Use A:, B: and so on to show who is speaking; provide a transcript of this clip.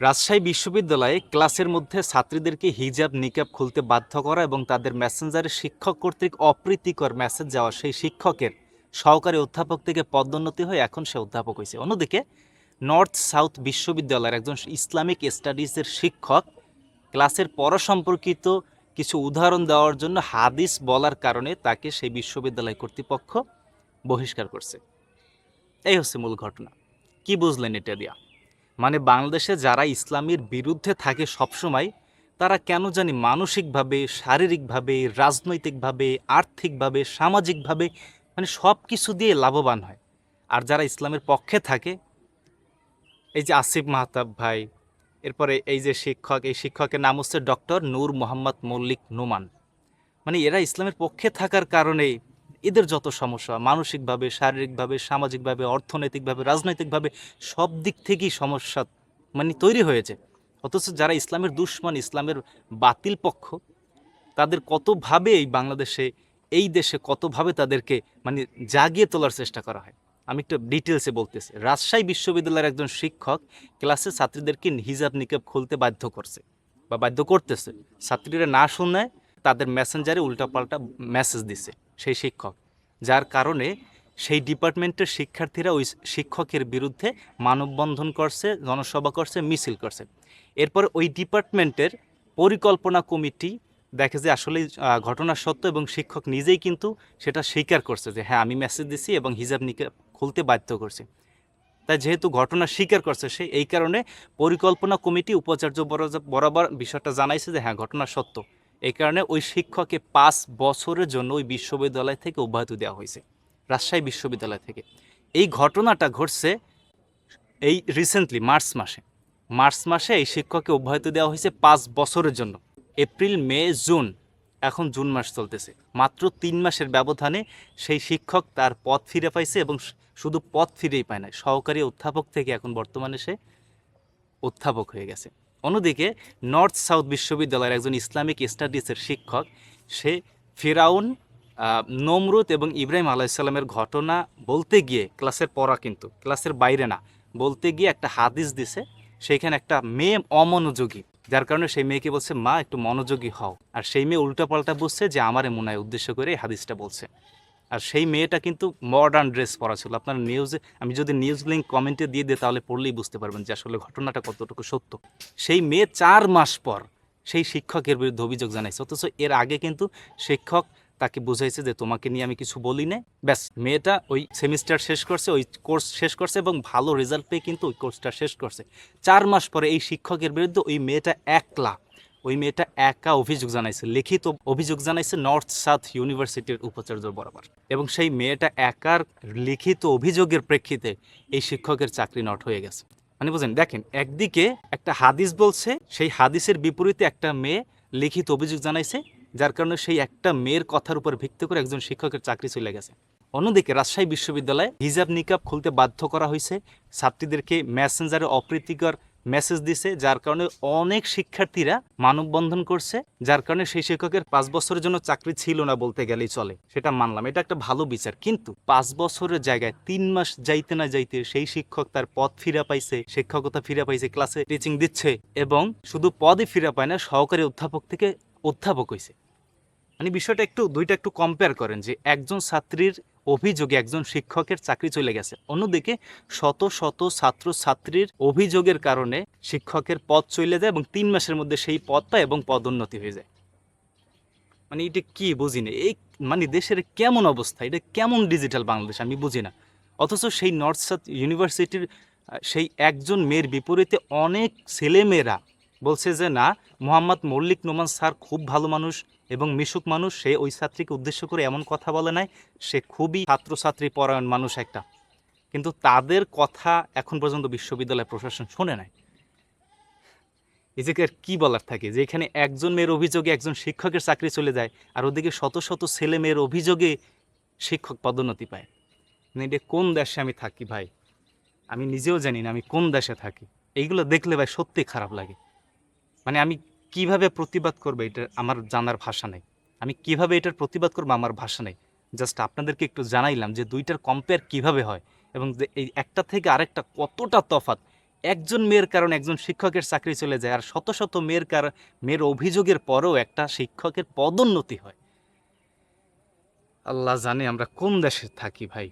A: রাজশাহী বিশ্ববিদ্যালয়ে ক্লাসের মধ্যে ছাত্রীদেরকে হিজাব, নিকাব খুলতে বাধ্য করা এবং তাদের মেসেঞ্জারে শিক্ষক কর্তৃক অপ্রীতিকর মেসেজ যাওয়া সেই শিক্ষকের সহকারী অধ্যাপক থেকে পদোন্নতি হয়ে এখন সে অধ্যাপক হয়েছে। অন্যদিকে, নর্থ সাউথ বিশ্ববিদ্যালয়ের একজন ইসলামিক স্টাডিজের শিক্ষক ক্লাসের পড়া সম্পর্কিত কিছু উদাহরণ দেওয়ার জন্য হাদিস বলার কারণে তাকে সেই বিশ্ববিদ্যালয় কর্তৃপক্ষ বহিষ্কার করছে। এই হচ্ছে মূল ঘটনা। কি বুঝলেন এটা দিয়া? মানে বাংলাদেশে যারা ইসলামের বিরুদ্ধে থাকে সবসময়, তারা কেন জানি মানসিকভাবে, শারীরিকভাবে, রাজনৈতিকভাবে, আর্থিকভাবে, সামাজিকভাবে মানে সব কিছু দিয়ে লাভবান হয়। আর যারা ইসলামের পক্ষে থাকে, এই যে আসিফ মাহতাব ভাই, এরপরে এই যে শিক্ষক, এই শিক্ষকের নাম হচ্ছে ডক্টর নূর মোহাম্মদ মল্লিক নোমান। মানে এরা ইসলামের পক্ষে থাকার কারণে এদের যত সমস্যা, মানসিকভাবে, শারীরিকভাবে, সামাজিকভাবে, অর্থনৈতিকভাবে, রাজনৈতিকভাবে, সব দিক থেকেই সমস্যা মানে তৈরি হয়েছে। অথচ যারা ইসলামের দুশ্মন, ইসলামের বাতিল পক্ষ, তাদের কতভাবে এই বাংলাদেশে, এই দেশে কতভাবে তাদেরকে মানে জাগিয়ে তোলার চেষ্টা করা হয়? আমি একটু ডিটেলসে বলতেছি। রাজশাহী বিশ্ববিদ্যালয়ের একজন শিক্ষক ক্লাসে ছাত্রীদেরকে হিজাব নিকাব খুলতে বাধ্য করছে বা বাধ্য করতেছে। ছাত্রীরা না শুনে তাদের মেসেঞ্জারে উল্টাপাল্টা মেসেজ দিছে। সেই শিক্ষক, যার কারণে সেই ডিপার্টমেন্টের শিক্ষার্থীরা ওই শিক্ষকের বিরুদ্ধে মানববন্ধন করছে, জনসভা করছে, মিছিল করছে। এরপর ওই ডিপার্টমেন্টের পরিকল্পনা কমিটি দেখে যে আসলে ঘটনা সত্য এবং শিক্ষক নিজেই কিন্তু সেটা স্বীকার করছে যে হ্যাঁ আমি মেসেজ দিছি এবং হিজাব নিকাব খুলতে বাধ্য করছি। তাই যেহেতু ঘটনা স্বীকার করছে সে, এই কারণে পরিকল্পনা কমিটি উপাচার্য বরাবর বিষয়টা জানাইছে যে হ্যাঁ ঘটনা সত্য। এই কারণে ওই শিক্ষককে পাঁচ বছরের জন্য ওই বিশ্ববিদ্যালয় থেকে অব্যাহতি দেওয়া হয়েছে, রাজশাহী বিশ্ববিদ্যালয় থেকে। এই ঘটনাটা ঘটছে এই রিসেন্টলি মার্চ মাসে। মার্চ মাসে এই শিক্ষককে অব্যাহতি দেওয়া হয়েছে পাঁচ বছরের জন্য। এপ্রিল, মে, জুন, এখন জুন মাস চলতেছে। মাত্র তিন মাসের ব্যবধানে সেই শিক্ষক তার পথ ফিরে পাইছে এবং শুধু পথ ফিরেই পায় না সহকারী অধ্যাপক থেকে এখন বর্তমানে সে অধ্যাপক হয়ে গেছে। অন্যদিকে নর্থ সাউথ বিশ্ববিদ্যালয়ের একজন ইসলামিক স্টাডিজের শিক্ষক সে ফেরাউন আহ, নমরুদ এবং ইব্রাহিম আলাইসাল্লামের ঘটনা বলতে গিয়ে ক্লাসের পড়া কিন্তু ক্লাসের বাইরে না বলতে গিয়ে একটা হাদিস দিছে সেইখানে একটা মেয়ে অমনোযোগী যার কারণে সেই মেয়েকে বলছে মা একটু মনোযোগী হও। আর সেই মেয়ে উল্টাপাল্টা বুঝছে যে আমারে মনে হয় উদ্দেশ্য করে এই হাদিসটা বলছে। আর সেই মেয়েটা কিন্তু মডার্ন ড্রেস পরা ছিল। আপনার নিউজে আমি যদি নিউজ লিঙ্ক কমেন্টে দিয়ে দিই, তাহলে পড়লেই বুঝতে পারবেন যে আসলে ঘটনাটা কতটুকু সত্য। সেই মেয়ে চার মাস পর সেই শিক্ষকের বিরুদ্ধে অভিযোগ জানাইছে। অথচ এর আগে কিন্তু শিক্ষক তাকে বুঝাইছে যে তোমাকে নিয়ে আমি কিছু বলি না ব্যাস, মেয়েটা ওই সেমিস্টার শেষ করছে, ওই কোর্স শেষ করছে এবং ভালো রেজাল্ট পেয়ে কিন্তু ওই কোর্সটা শেষ করছে। চার মাস পরে এই শিক্ষকের বিরুদ্ধে ওই মেয়েটা একলা ওই মেয়েটা একা অভিযোগ জানাইছে, লিখিত অভিযোগ জানাইছে নর্থ সাউথ ইউনিভার্সিটির উপাচার্য বরাবর। এবং সেই মেয়েটা একার লিখিত অভিযোগের প্রেক্ষিতে এই শিক্ষকের চাকরি নট হয়ে গেছে। মানে বুঝেন, দেখেন, একদিকে একটা হাদিস বলছে, সেই হাদিসের বিপরীতে একটা মেয়ে লিখিত অভিযোগ জানাইছে, যার কারণে সেই একটা মেয়ের কথার উপর ভিত্তি করে একজন শিক্ষকের চাকরি চলে গেছে। অন্যদিকে রাজশাহী বিশ্ববিদ্যালয়ে হিজাব নিকাব খুলতে বাধ্য করা হয়েছে ছাত্রীদেরকে মেসেঞ্জারে অপ্রীতিকর মেসেজ দিছে, যার কারণে অনেক শিক্ষার্থীরা মানববন্ধন করছে, যার কারণে সেই শিক্ষকের পাঁচ বছরের জন্য চাকরি ছিল না বলতে গেলেই চলে। সেটা মানলাম, এটা একটা ভালো বিচার। কিন্তু পাঁচ বছরের জায়গায় তিন মাস যাইতে না যাইতে সেই শিক্ষক তার পদ ফিরা পাইছে, শিক্ষকতা ফিরা পাইছে, ক্লাসে টিচিং দিচ্ছে এবং শুধু পদই ফিরা পায় না, সহকারী অধ্যাপক থেকে অধ্যাপক হয়েছে মানে বিষয়টা একটু, দুইটা একটু কম্পেয়ার করেন যে একজন ছাত্রীর অভিযোগে একজন শিক্ষকের চাকরি চলে গেছে। অন্যদিকে শত শত ছাত্র ছাত্রীর অভিযোগের কারণে শিক্ষকের পদ চলে যায় এবং তিন মাসের মধ্যে সেই পদ পায় এবং পদোন্নতি হয়ে যায়। মানে এটা কি বুঝি না? এই মানে দেশের কেমন অবস্থা? এটা কেমন ডিজিটাল বাংলাদেশ? আমি বুঝি না। অথচ সেই নর্থ সাউথ ইউনিভার্সিটির, সেই একজন মেয়ের বিপরীতে অনেক ছেলেমেয়েরা বলছে যে, না, মোহাম্মদ মল্লিক নোমান স্যার খুব ভালো মানুষ। এবং মিশুক মানুষ, সে ওই ছাত্রীকে উদ্দেশ্য করে এমন কথা বলে নাই, সে খুবই ছাত্রছাত্রী পরায়ণ মানুষ একটা। কিন্তু তাদের কথা এখন পর্যন্ত বিশ্ববিদ্যালয় প্রশাসন শোনে নাই। এদিকে আর কি বলার থাকে? যে এখানে একজন মেয়ের অভিযোগে একজন শিক্ষকের চাকরি চলে যায়, আর ওদিকে শত শত ছেলে মেয়ের অভিযোগে শিক্ষক পদোন্নতি পায়। মানে এটা কোন দেশে আমি থাকি ভাই? আমি নিজেও জানি না আমি কোন দেশে থাকি। এইগুলো দেখলে ভাই সত্যি খারাপ লাগে। মানে আমি কীভাবে প্রতিবাদ করবে এটা আমার জানার ভাষা নেই। আমি কীভাবে এটার প্রতিবাদ করব আমার ভাষা নেই। জাস্ট আপনাদেরকে একটু জানাইলাম যে দুইটার কম্পেয়ার কীভাবে হয় এবং যে এই একটা থেকে আরেকটা কতটা তফাৎ। একজন মেয়ের কারণে একজন শিক্ষকের চাকরি চলে যায় আর শত শত মেয়ের কার, মেয়ের অভিযোগের পরেও একটা শিক্ষকের পদোন্নতি হয়। আল্লাহ জানে আমরা কোন দেশে থাকি ভাই।